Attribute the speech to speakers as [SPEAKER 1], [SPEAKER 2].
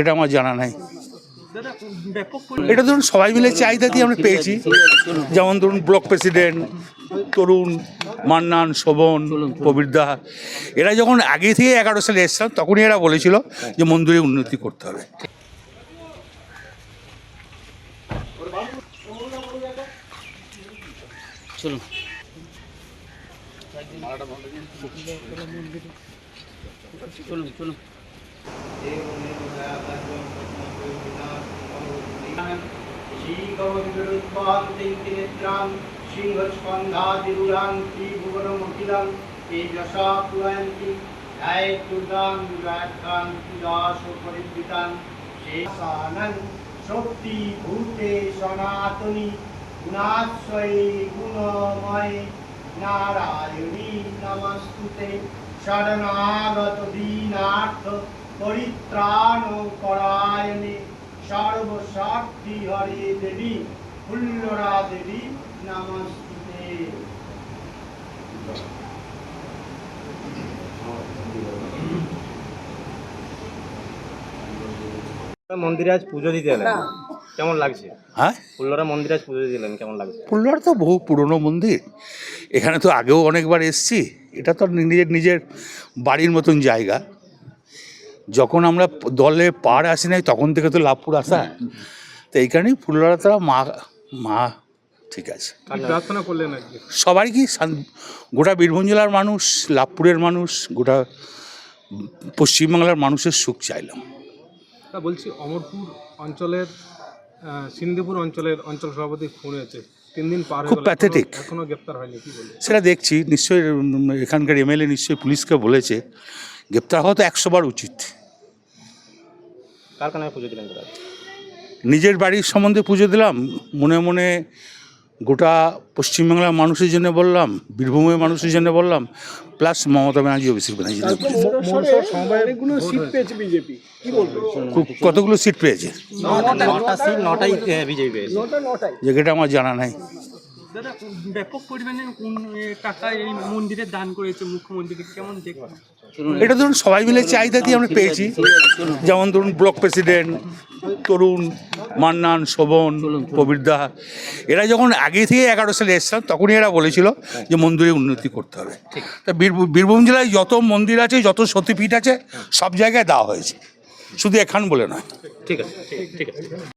[SPEAKER 1] এটা আমার জানা নাই। এটা ধরুন সবাই মিলে চাহিদা দিয়ে আমরা পেয়েছি। যেমন ধরুন ব্লক প্রেসিডেন্ট তরুণ মান্নান শোভন প্রবীরদা এরা যখন আগে থেকে এগারো সালে এসছিলাম তখনই এরা বলেছিল যে মন্দিরে উন্নতি করতে হবে।
[SPEAKER 2] চলুন। চলুন চলুন।
[SPEAKER 3] শ্রীগৌরপাদিনেত্রাং সিংহস্কন্ধাদিরুরাং ত্রিভুবনমখিলাং তেজসা পুরয়ন্তি জয় দুর্গাং ব্যাখ্যাং দাস পরিবৃতাং শেষানং শক্তি ভূতে সনাতনী গুণাশ্রয়ী গুণময় পরিত্রাণ পরায়ণে সর্বশক্তি হরে দেবী ফুল্লরা দেবী নমস্তুতে।
[SPEAKER 2] মন্দিরে আজ পুজো দিতে এলেন। কেমন লাগছে?
[SPEAKER 1] হ্যাঁ?
[SPEAKER 2] ফুল্লরা মন্দিরে আজ পুজো দিলেন কেমন লাগছে?
[SPEAKER 1] পুল্লার তো বহু পুরনো মন্দির। এখানে তো আগেও অনেকবার এসছি। এটা তো নিজের নিজের বাড়ির মতন জায়গা। যখন আমরা দলে পার আসি নাই তখন থেকে তো লাভপুর আসা। তো এই কারণেই তারা মা মা ঠিক আছে।
[SPEAKER 4] প্রার্থনা করলেন
[SPEAKER 1] সবাই কি? গোটা বীরভূম জেলার মানুষ লাভপুরের মানুষ গোটা পশ্চিমবাংলার মানুষের সুখ চাইলাম।
[SPEAKER 4] তা বলছি অমরপুর অঞ্চলের সিন্ধুপুর অঞ্চলের অঞ্চল সভাপতি খুন হয়েছে। তিন দিন পার
[SPEAKER 1] খুব
[SPEAKER 4] গেল, এখনো- গ্রেপ্তার হয়নি
[SPEAKER 1] সেটা দেখছি নিশ্চয়ই এখানকার এমএলএ নিশ্চয়ই পুলিশকে বলেছে। গ্রেপ্তার হওয়া তো একশো বার উচিত।
[SPEAKER 2] কার কানে পুজো দিলেন
[SPEAKER 1] নিজের বাড়ির সম্বন্ধে পুজো দিলাম মনে মনে গোটা পশ্চিমবাংলার মানুষের জন্য বললাম বীরভূমের মানুষের জন্য বললাম প্লাস মমতা ব্যানার্জি অভিষেক ব্যানার্জি কতগুলো সিট পেয়েছে?
[SPEAKER 2] নটা সিট নটাই বিজেপি পেয়েছে।
[SPEAKER 1] যে এটা আমার জানা নাই।
[SPEAKER 5] ব্যাপক পরিমাণে টাকা এই মন্দিরে দান করেছে মুখ্যমন্ত্রী কেমন দেখবেন
[SPEAKER 1] এটা ধরুন সবাই মিলে চাহিদা দিয়ে আমরা পেয়েছি। যেমন ধরুন ব্লক প্রেসিডেন্ট তরুণ মান্নান শোভন প্রবীরদা এরা যখন আগে থেকে এগারো সালে এসছিলাম তখনই এরা বলেছিল যে মন্দিরে উন্নতি করতে হবে। তা বীরভূ- বীরভূম জেলায় যত মন্দির আছে যত সতীপীঠ আছে সব জায়গায় দেওয়া হয়েছে। শুধু এখান বলে নয়।
[SPEAKER 2] ঠিক আছে ঠিক আছে।